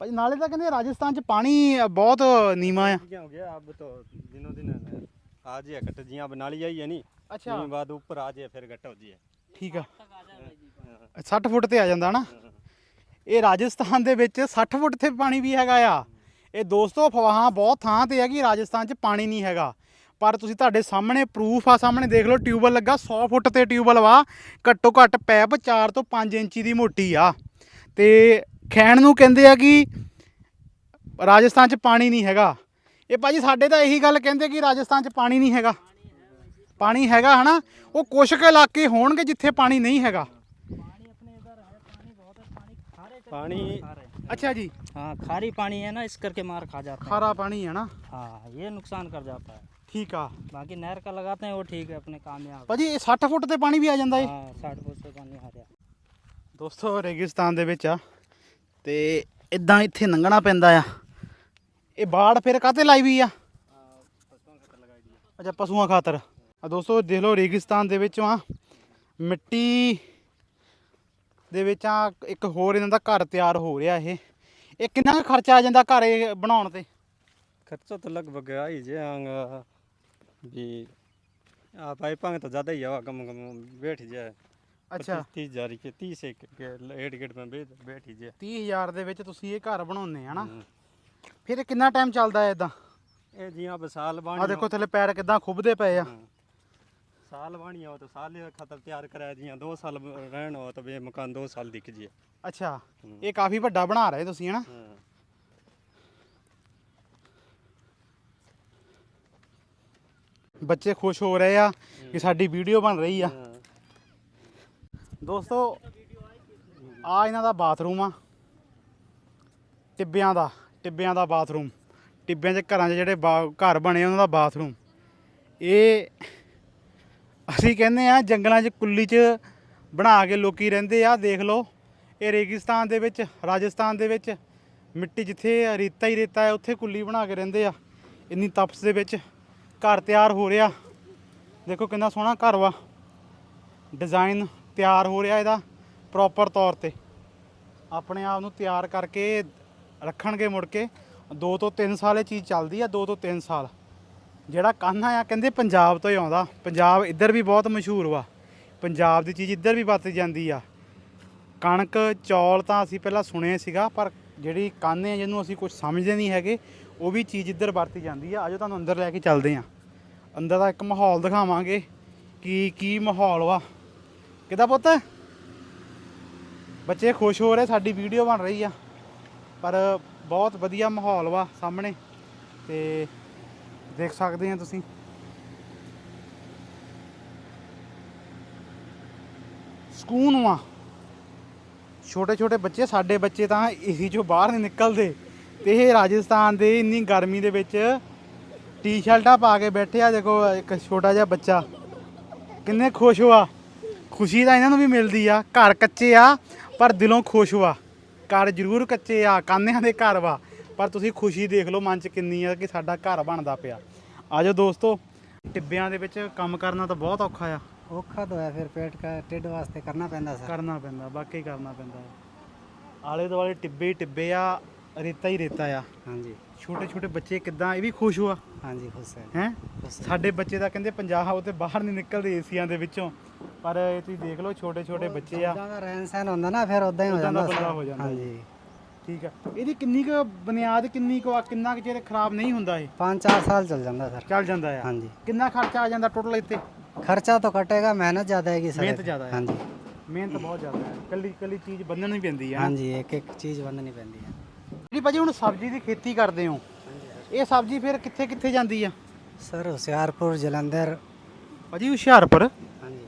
ਭਾਈ ਨਾਲੇ ਤਾਂ ਕਹਿੰਦੇ ਰਾਜਸਥਾਨ 'ਚ ਪਾਣੀ ਬਹੁਤ ਨੀਵਾ ਆ क्या हो गया अब तो दिनों दिन आज है घट जियां अब नाली आई है नी ਅੱਛਾ उसके बाद ऊपर आ जाए फिर घट हो जाए ਠੀਕ ਆ 60 ਫੁੱਟ ਤੇ ਆ ਜਾਂਦਾ ਨਾ ਇਹ ਰਾਜਸਥਾਨ ਦੇ ਵਿੱਚ 60 ਫੁੱਟ ਤੇ ਪਾਣੀ ਵੀ ਹੈਗਾ ਆ ਇਹ ਦੋਸਤੋ ਅਫਵਾਹਾਂ ਬਹੁਤ ਥਾਂ ਤੇ ਹੈ ਕਿ ਰਾਜਸਥਾਨ 'ਚ ਪਾਣੀ ਨਹੀਂ ਹੈਗਾ ਪਰ ਤੁਸੀਂ ਤੁਹਾਡੇ ਸਾਹਮਣੇ ਪ੍ਰੂਫ ਆ ਸਾਹਮਣੇ ਦੇਖ ਲਓ ਟਿਊਬਲ ਲੱਗਾ 100 ਫੁੱਟ ਤੇ ਟਿਊਬਲ ਵਾ ਘੱਟੋ ਘੱਟ ਪੈਪ 4 ਤੋਂ 5 ਇੰਚੀ ਦੀ ਮੋਟੀ ਆ ਤੇ ਖੈਣ ਨੂੰ ਕਹਿੰਦੇ ਆ ਕਿ ਰਾਜਸਥਾਨ 'ਚ ਪਾਣੀ ਨਹੀਂ ਹੈਗਾ ਇਹ ਭਾਜੀ ਸਾਡੇ ਤਾਂ ਇਹੀ ਗੱਲ ਕਹਿੰਦੇ ਕਿ ਰਾਜਸਥਾਨ 'ਚ ਪਾਣੀ ਨਹੀਂ ਹੈਗਾ ਪਾਣੀ ਹੈਗਾ ਹਨਾ ਉਹ ਕੁਛ ਕੁ ਇਲਾਕੇ ਹੋਣਗੇ ਜਿੱਥੇ ਪਾਣੀ ਨਹੀਂ ਹੈਗਾ पानी अपने इधर है पानी बहुत है पानी खारे चलते पानी हैं, खारे ਅੱਛਾ ਜੀ हाँ खारी पानी है ना इस करके मार खा जाता है ਖਾਰਾ ਪਾਣੀ ਹੈ ਨਾ हाँ ये नुकसान कर जाता है ਠੀਕ ਆ बाकी नहर का लगाते हैं वो ठीक है अपने कामयाब ਭਾਜੀ ਇਹ 60 ਫੁੱਟ ਤੇ ਪਾਣੀ ਵੀ ਆ ਜਾਂਦਾ ਏ हाँ साठ फुट से पानी आ जाए ਦੋਸਤੋ ਰੇਗਿਸਤਾਨ ਦੇ ਵਿੱਚ ਆ ਤੇ ਇਦਾਂ ਇੱਥੇ ਲੰਘਣਾ ਪੈਂਦਾ ਆ ਇਹ ਬਾੜ ਫਿਰ ਕਾਤੇ ਲਾਈ ਵੀ ਆ ਅੱਛਾ ਪਸ਼ੂਆਂ ਖਾਤਰ ਆ ਦੋਸਤੋ ਦੇਖ ਲਓ ਰੇਗਿਸਤਾਨ ਦੇ ਵਿੱਚੋਂ ਆ ਮਿੱਟੀ ਦੇ ਵਿੱਚ ਆ ਇੱਕ ਹੋਰ ਇਹਨਾਂ ਦਾ ਘਰ ਤਿਆਰ ਹੋ ਰਿਹਾ ਇਹ ਇਹ ਕਿੰਨਾ ਕੁ ਖਰਚਾ ਆ ਜਾਂਦਾ ਘਰ ਇਹ ਬਣਾਉਣ ਤੇ खर्चा तो लगभग आ ही जाएगा भी आप आई पाएंगे तो ज़्यादा ही हवा कम कम बैठ जाए ਅੱਛਾ तीस हजार के तीस एक के हेड गेट में बैठ बैठ ही जाए 30000 ਦੇ ਵਿੱਚ ਤੁਸੀਂ ਇਹ ਘਰ ਬਣਾਉਂਦੇ ਆ ਨਾ हम्म। ਫਿਰ ਇਹ ਕਿੰਨਾ ਟਾਈਮ ਚੱਲਦਾ ਹੈ ਇਦਾਂ ये जी अब साल ਆ बाणी ਦੇਖੋ ਥੱਲੇ ਪੈਰ ਕਿਦਾਂ ਖੁੱਬਦੇ ਪਏ ਆ हाँ। साल बाणी हो तो साल ही खतर तैयार कराया जी दो साल रहना हो तो वे मकान दो साल दिख जिए ਅੱਛਾ ਹੂੰ। ਇਹ ਕਾਫੀ ਵੱਡਾ ਬਣਾ ਰਹੇ ਤੁਸੀਂ ਹਨਾ हाँ। ਬੱਚੇ ਖੁਸ਼ ਹੋ ਰਹੇ ਆ ਕਿ ਸਾਡੀ ਵੀਡੀਓ ਬਣ ਰਹੀ ਆ। ਦੋਸਤੋ ਆ ਇਹਨਾਂ ਦਾ ਬਾਥਰੂਮ ਆ। ਟਿੱਬਿਆਂ ਦਾ ਟਿੱਬਿਆਂ ਦਾ ਬਾਥਰੂਮ। ਟਿੱਬਿਆਂ 'ਚ ਘਰਾਂ 'ਚ ਜਿਹੜੇ ਘਰ ਬਣੇ ਉਹਨਾਂ ਦਾ ਬਾਥਰੂਮ। ਇਹ ਅਸੀਂ ਕਹਿੰਦੇ ਆ ਜੰਗਲਾਂ 'ਚ ਕੁੱਲੀ 'ਚ ਬਣਾ ਕੇ ਲੋਕੀ ਰਹਿੰਦੇ ਆ ਦੇਖ ਲਓ। ਇਹ ਰੇਗਿਸਤਾਨ ਦੇ ਵਿੱਚ ਰਾਜਸਥਾਨ ਦੇ ਵਿੱਚ ਮਿੱਟੀ ਜਿੱਥੇ ਰੇਤਾ ਹੀ ਰੇਤਾ ਹੈ ਉੱਥੇ ਕੁੱਲੀ ਬਣਾ ਕੇ ਰਹਿੰਦੇ ਆ। ਇੰਨੀ ਤਪਸ ਦੇ ਵਿੱਚ। ਘਰ ਤਿਆਰ ਹੋ ਰਿਹਾ। ਦੇਖੋ ਕਿੰਨਾ ਸੋਹਣਾ ਘਰ ਵਾ। ਡਿਜ਼ਾਈਨ ਤਿਆਰ ਹੋ ਰਿਹਾ ਇਹਦਾ ਪ੍ਰੋਪਰ ਤੌਰ ਤੇ। ਆਪਣੇ ਆਪ ਨੂੰ ਤਿਆਰ ਕਰਕੇ ਰੱਖਣਗੇ ਮੁੜ ਕੇ। 2 ਤੋਂ 3 ਸਾਲ ਇਹ ਚੀਜ਼ ਚੱਲਦੀ ਆ 2 ਤੋਂ 3 ਸਾਲ। ਜਿਹੜਾ ਕਾਨਾ ਆ ਕਹਿੰਦੇ ਪੰਜਾਬ ਤੋਂ ਹੀ ਆਉਂਦਾ। ਪੰਜਾਬ ਇੱਧਰ ਵੀ ਬਹੁਤ ਮਸ਼ਹੂਰ ਵਾ। ਪੰਜਾਬ ਦੀ ਚੀਜ਼ ਇੱਧਰ ਵੀ ਵਰਤੀ ਜਾਂਦੀ ਆ। ਕਣਕ, ਚੌਲ ਤਾਂ ਅਸੀਂ ਪਹਿਲਾਂ ਸੁਣਿਆ ਸੀਗਾ, ਪਰ ਜਿਹੜੀ ਕਾਨੇ ਆ, ਜਿਹਨੂੰ ਅਸੀਂ ਕੁਝ ਸਮਝਦੇ ਨਹੀਂ ਹੈਗੇ ਉਹ ਵੀ ਚੀਜ਼ ਇੱਧਰ ਵਰਤੀ ਜਾਂਦੀ ਆ। ਆਜੋ ਤੁਹਾਨੂੰ ਅੰਦਰ ਲੈ ਕੇ ਚੱਲਦੇ ਆ। ਅੰਦਰ ਦਾ ਇੱਕ ਮਾਹੌਲ ਦਿਖਾਵਾਂਗੇ ਕਿ ਕੀ ਮਾਹੌਲ ਵਾ। ਕਿਦਾਂ ਪੁੱਤ? ਬੱਚੇ ਖੁਸ਼ ਹੋ ਰਹੇ, ਸਾਡੀ ਵੀਡੀਓ ਬਣ ਰਹੀ ਆ। ਪਰ ਬਹੁਤ ਵਧੀਆ ਮਾਹੌਲ ਵਾ ਸਾਹਮਣੇ। ਤੇ ਦੇਖ ਸਕਦੇ ਆ ਤੁਸੀਂ। ਸਕੂਨ ਵਾ। ਛੋਟੇ ਛੋਟੇ ਬੱਚੇ, ਸਾਡੇ ਬੱਚੇ ਤਾਂ ਇਹੀ ਜੋ ਬਾਹਰ ਨਹੀਂ ਨਿਕਲਦੇ। ਤੇ ਇਹ ਰਾਜਸਥਾਨ ਦੇ ਇੰਨੀ ਗਰਮੀ ਦੇ ਵਿੱਚ ਟੀ-ਸ਼ਰਟਾਂ ਪਾ ਕੇ ਬੈਠੇ ਆ ਦੇਖੋ ਇੱਕ ਛੋਟਾ ਜਿਹਾ ਬੱਚਾ। ਕਿੰਨੇ ਖੁਸ਼ ਹੋਆ। ਖੁਸ਼ੀ ਤਾਂ ਇਹਨਾਂ ਨੂੰ ਵੀ ਮਿਲਦੀ ਆ। ਘਰ ਕੱਚੇ ਆ ਪਰ ਦਿਲੋਂ ਖੁਸ਼ ਹੋਆ। ਘਰ ਜ਼ਰੂਰ ਕੱਚੇ ਆ ਕਾਨਿਆਂ ਦੇ ਘਰ ਵਾ। ਪਰ ਤੁਸੀਂ ਖੁਸ਼ੀ ਦੇਖ ਲਓ ਮਨ 'ਚ ਕਿੰਨੀ ਆ ਕਿ ਸਾਡਾ ਘਰ ਬਣਦਾ ਪਿਆ। ਆਜੋ ਦੋਸਤੋ ਟਿੱਬਿਆਂ ਦੇ ਵਿੱਚ ਕੰਮ ਕਰਨਾ ਤਾਂ ਬਹੁਤ ਔਖਾ ਆ। ਔਖਾ ਤਾਂ ਹੈ ਫਿਰ ਪੇਟ ਕਾ ਢਿੱਡ ਵਾਸਤੇ ਕਰਨਾ ਪੈਂਦਾ ਸਰ। ਕਰਨਾ ਪੈਂਦਾ ਵਾਕਈ ਕਰਨਾ ਪੈਂਦਾ। ਆਲੇ ਦੁਆਲੇ ਟਿੱਬੇ ਟਿੱਬੇ ਆ। ਰੇਤਾ ਹੀ ਰੇਤਾ ਆ। ਹਾਂਜੀ। ਛੋਟੇ ਛੋਟੇ ਬੱਚੇ ਕਿੱਦਾਂ ਇਹ ਵੀ ਖੁਸ਼ ਹੋਆ? ਹਾਂਜੀ ਖੁਸ਼ ਹੈ। ਹੈ। ਸਾਡੇ ਬੱਚੇ ਤਾਂ ਕਹਿੰਦੇ ਪੰਜਾਬ ਉਹ ਤੇ ਬਾਹਰ ਨਹੀਂ ਨਿਕਲਦੇ ਏਸੀਆਂ ਦੇ ਵਿੱਚੋਂ। ਪਰ ਇਹ ਤੁਸੀਂ ਦੇਖ ਲਓ ਛੋਟੇ ਛੋਟੇ ਬੱਚੇ ਆ। ਜਿੱਦਾਂ ਦਾ ਰਹਿਣ ਸਹਿਣ ਹੁੰਦਾ ਨਾ ਫਿਰ ਉਦਾਂ ਹੀ ਹੋ ਉੱਦਾਂ ਜਾਂਦਾ ਬੰਦਾ। ਹੋ ਜਾਂਦਾ। ਹਾਂਜੀ। ਠੀਕ ਆ। ਇਹਦੀ ਕਿੰਨੀ ਕੁ ਬੁਨਿਆਦ ਕਿੰਨੀ ਕੁ ਆ ਕਿੰਨਾ ਕੁ ਚਿਰ ਖਰਾਬ ਨਹੀਂ ਹੁੰਦਾ ਇਹ? 5-4 ਸਾਲ ਚੱਲ ਜਾਂਦਾ ਸਰ। ਚੱਲ ਜਾਂਦਾ ਆ। ਹਾਂਜੀ। ਕਿੰਨਾ ਖਰਚਾ ਆ ਜਾਂਦਾ ਟੋਟਲ ਇੱਥੇ? ਖਰਚਾ ਤਾਂ ਕਟੇਗਾ ਮਿਹਨਤ ਜ਼ਿਆਦਾ ਹੈਗੀ ਸਰ। ਮਿਹਨਤ ਜ਼ਿਆਦਾ ਹੈ। ਹਾਂਜੀ। ਮਿਹਨਤ ਬਹੁਤ ਜ਼ਿਆਦਾ ਹੈ ਕੱਲੀ ਕੱਲੀ ਚੀਜ਼ ਬੰਨਣੀ ਪੈਂਦੀ ਆ। ਹਾਂਜੀ ਇੱਕ ਇੱਕ ਚੀਜ਼ ਬੰਨਣੀ ਪੈਂਦੀ ਹੈ ਜਿਹੜੀ ਭਾਜੀ ਹੁਣ ਸਬਜ਼ੀ ਦੀ ਖੇਤੀ ਕਰਦੇ ਹੋ। ਇਹ ਸਬਜ਼ੀ ਫਿਰ ਕਿੱਥੇ ਕਿੱਥੇ ਜਾਂਦੀ ਆ? ਸਰ ਹੁਸ਼ਿਆਰਪੁਰ ਜਲੰਧਰ। ਭਾਜੀ ਹੁਸ਼ਿਆਰਪੁਰ? ਹਾਂਜੀ।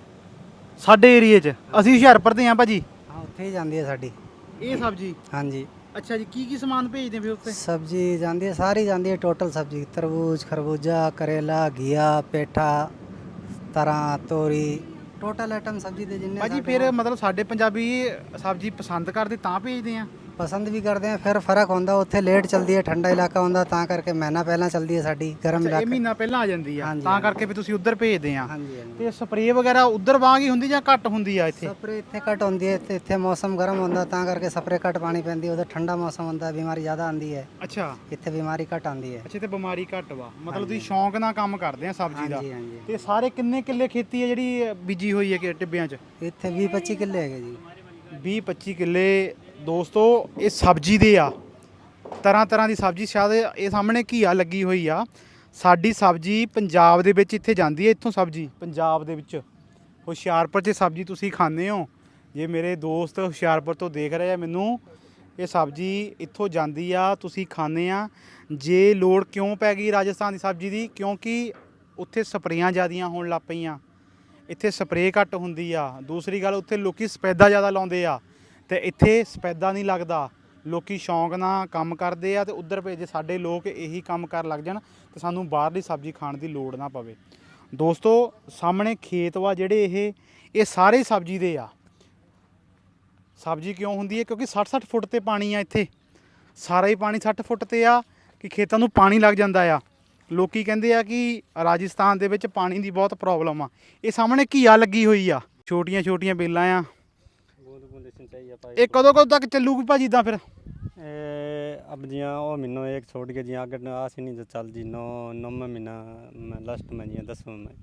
ਸਾਡੇ ਏਰੀਏ 'ਚ। ਅਸੀਂ ਹੁਸ਼ਿਆਰਪੁਰ ਦੇ ਆ ਭਾਜੀ। ਹਾਂ ਉੱਥੇ ਹੀ ਜਾਂਦੀ ਹੈ ਸਾਡੀ। ਇਹ ਸਬਜ਼ੀ? ਹਾਂਜੀ। ਅੱਛਾ ਜੀ ਕੀ ਕੀ ਸਮਾਨ ਭੇਜਦੇ ਫਿਰ ਉੱਤੇ ਸਬਜ਼ੀ ਜਾਂਦੀ ਹੈ ਸਾਰੀ ਜਾਂਦੀ ਹੈ ਟੋਟਲ ਸਬਜ਼ੀ। ਤਰਬੂਜ ਖਰਬੂਜਾ ਕਰੇਲਾ ਘੀਆ ਪੇਠਾ ਤਰਾਂ ਤੋਰੀ। ਟੋਟਲ ਆਈਟਮ ਸਬਜ਼ੀ ਦੇ ਜਿੰਨੇ ਭਾਜੀ ਸਾਡੇ ਫਿਰ ਮਤਲਬ ਸਾਡੇ ਪੰਜਾਬੀ ਸਬਜ਼ੀ ਪਸੰਦ ਕਰਦੇ ਤਾਂ ਭੇਜਦੇ ਆ? ਪਸੰਦ ਵੀ ਕਰਦੇ ਆ ਫਿਰ ਫ਼ਰਕ ਹੁੰਦਾ ਉੱਥੇ ਲੇਟ ਚੱਲਦੀ ਹੈ ਠੰਡਾ ਇਲਾਕਾ ਹੁੰਦਾ ਤਾਂ ਕਰਕੇ ਮਹੀਨਾ ਪਹਿਲਾਂ ਚੱਲਦੀ ਹੈ ਸਾਡੀ ਗਰਮ ਇਹ ਇਲਾਕਾ। ਮਹੀਨਾ ਪਹਿਲਾਂ ਆ ਜਾਂਦੀ ਆ ਹਾਂਜੀ, ਤਾਂ ਹਾਂਜੀ। ਕਰਕੇ ਵੀ ਤੁਸੀਂ ਉੱਧਰ ਭੇਜਦੇ ਆ। ਹਾਂਜੀ ਹਾਂਜੀ। ਤੇ ਸਪਰੇਅ ਵਗੈਰਾ ਉੱਧਰ ਵਾਂਗ ਹੀ ਹੁੰਦੀ ਜਾਂ ਘੱਟ ਹੁੰਦੀ ਆ ਇੱਥੇ? ਸਪਰੇ ਇੱਥੇ ਘੱਟ ਹੁੰਦੀ ਹੈ ਤੇ ਇੱਥੇ ਮੌਸਮ ਗਰਮ ਹੁੰਦਾ ਤਾਂ ਕਰਕੇ ਸਪਰੇ ਘੱਟ ਪਾਣੀ ਪੈਂਦੀ ਉਧਰ ਠੰਡਾ ਮੌਸਮ ਹੁੰਦਾ ਬਿਮਾਰੀ ਜ਼ਿਆਦਾ ਆਉਂਦੀ ਹੈ। ਅੱਛਾ। ਇੱਥੇ ਬਿਮਾਰੀ ਘੱਟ ਆਉਂਦੀ ਹੈ। ਅੱਛਾ ਤੇ ਬਿਮਾਰੀ ਘੱਟ ਵਾ। ਮਤਲਬ ਤੁਸੀਂ ਸ਼ੌਂਕ ਨਾਲ ਕੰਮ ਕਰਦੇ ਆ ਸਬਜ਼ੀ ਦਾ। ਹਾਂਜੀ ਹਾਂਜੀ। ਤੇ ਸਾਰੇ ਕਿੰਨੇ ਕਿੱਲੇ ਖੇਤੀ ਹੈ ਜਿਹੜੀ ਬੀਜੀ ਹੋਈ ਹੈ ਕਿ ਟਿੱਬਿਆਂ 'ਚ? ਇੱਥੇ 20 25 ਕਿੱਲੇ ਹੈਗੇ ਜੀ। 20 25 ਕਿੱਲੇ ਦੋਸਤੋ, ਇਹ ਸਬਜ਼ੀ ਦੇ ਆ। ਤਰ੍ਹਾਂ ਤਰ੍ਹਾਂ ਦੀ ਸਬਜ਼ੀ ਸ਼ਾਇਦ ਇਹ ਸਾਹਮਣੇ ਘੀਆ ਲੱਗੀ ਹੋਈ ਆ। ਸਾਡੀ ਸਬਜ਼ੀ ਪੰਜਾਬ ਦੇ ਵਿੱਚ ਇੱਥੇ ਜਾਂਦੀ ਹੈ, ਇੱਥੋਂ ਸਬਜ਼ੀ। ਪੰਜਾਬ ਦੇ ਵਿੱਚ। ਹੁਸ਼ਿਆਰਪੁਰ 'ਚ ਸਬਜ਼ੀ ਤੁਸੀਂ ਖਾਂਦੇ ਹੋ। ਜੇ ਮੇਰੇ ਦੋਸਤ ਹੁਸ਼ਿਆਰਪੁਰ ਤੋਂ ਦੇਖ ਰਹੇ ਆ ਮੈਨੂੰ, ਇਹ ਸਬਜ਼ੀ ਇੱਥੋਂ ਜਾਂਦੀ ਆ, ਤੁਸੀਂ ਖਾਂਦੇ ਆ। ਜੇ ਲੋੜ ਕਿਉਂ ਪੈ ਗਈ ਰਾਜਸਥਾਨ ਦੀ ਸਬਜ਼ੀ ਦੀ? ਕਿਉਂਕਿ ਉੱਥੇ ਸਪਰੇਆਂ ਜ਼ਿਆਦੀਆਂ ਹੋਣ ਲੱਗ ਪਈਆਂ। ਇੱਥੇ ਸਪਰੇਅ ਘੱਟ ਹੁੰਦੀ ਆ। ਦੂਸਰੀ ਗੱਲ, ਉੱਥੇ ਲੋਕੀ ਸਪੈਦਾ ਜ਼ਿਆਦਾ ਲਾਉਂਦੇ ਆ। ਤੇ ਇੱਥੇ ਸਪੈਦਾ ਨਹੀਂ ਲੱਗਦਾ। ਲੋਕੀ ਸ਼ੌਂਕ ਨਾਲ ਕੰਮ ਕਰਦੇ ਆ ਤੇ ਉੱਧਰ ਭੇਜੇ ਸਾਡੇ ਲੋਕ ਇਹੀ ਕੰਮ ਕਰਨ ਲੱਗ ਜਾਣ ਤੇ ਸਾਨੂੰ ਬਾਹਰਲੀ ਸਬਜ਼ੀ ਖਾਣ ਦੀ ਲੋੜ ਨਾ ਪਵੇ। ਦੋਸਤੋ, ਸਾਹਮਣੇ ਖੇਤ ਵਾ ਜਿਹੜੇ ਇਹ ਇਹ ਸਾਰੇ ਸਬਜ਼ੀ ਦੇ ਆ। ਸਬਜ਼ੀ ਕਿਉਂ ਹੁੰਦੀ ਹੈ? ਕਿਉਂਕਿ 60-60 ਫੁੱਟ ਤੇ ਪਾਣੀ ਆ ਇੱਥੇ। ਸਾਰਾ ਹੀ ਪਾਣੀ 60 ਫੁੱਟ ਤੇ ਆ ਕਿ ਖੇਤਾਂ ਨੂੰ ਪਾਣੀ ਲੱਗ ਜਾਂਦਾ ਆ। ਲੋਕੀ ਕਹਿੰਦੇ ਆ ਕਿ ਰਾਜਸਥਾਨ ਦੇ ਵਿੱਚ ਪਾਣੀ ਦੀ ਬਹੁਤ ਪ੍ਰੋਬਲਮ ਆ। ਇਹ ਸਾਹਮਣੇ ਘੀਆ ਲੱਗੀ ਹੋਈ ਆ। ਛੋਟੀਆਂ ਛੋਟੀਆਂ ਬੇਲਾਂ ਆ। ਬੂੰਦ ਬੂੰਦ ਸਿੰਚਾਈ ਆ ਇਹ ਕਦੋਂ ਕਦੋਂ ਤੱਕ ਚੱਲੂਗੀ ਭਾਜੀ ਇਦਾਂ ਫਿਰ ਇਹ ਅਬ ਜੀਆਂ ਉਹ ਮਹੀਨੋਂ ਇੱਕ ਛੋੜ ਕੇ ਜੀਆਂ ਅਗਰ ਆ ਸੀ ਨਹੀਂ ਤਾਂ ਚੱਲ ਜੀ ਨੌ ਨੌਵਾਂ ਮਹੀਨਾ ਮੈਂ ਲਾਸਟ में ਜੀਆਂ ਦਸਵਾਂ में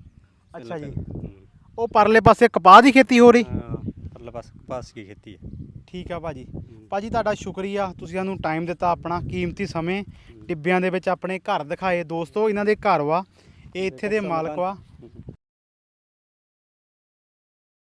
ਅੱਛਾ ਜੀ हम्म। ਉਹ ਪਰਲੇ ਪਾਸੇ ਕਪਾਹ ਦੀ ਖੇਤੀ ਹੋ ਰਹੀ हाँ, परले पास कपास की खेती है ਠੀਕ ਆ ਭਾਜੀ ਭਾਜੀ ਤੁਹਾਡਾ ਸ਼ੁਕਰੀਆ ਤੁਸੀਂ ਸਾਨੂੰ ਟਾਈਮ ਦਿੱਤਾ ਆਪਣਾ ਕੀਮਤੀ ਸਮੇਂ ਟਿੱਬਿਆਂ ਦੇ ਵਿੱਚ ਆਪਣੇ ਘਰ ਦਿਖਾਏ ਦੋਸਤੋ ਇਹਨਾਂ ਦੇ ਘਰ ਵਾ ਇਹ ਇੱਥੇ ਦੇ ਮਾਲਕ ਵਾ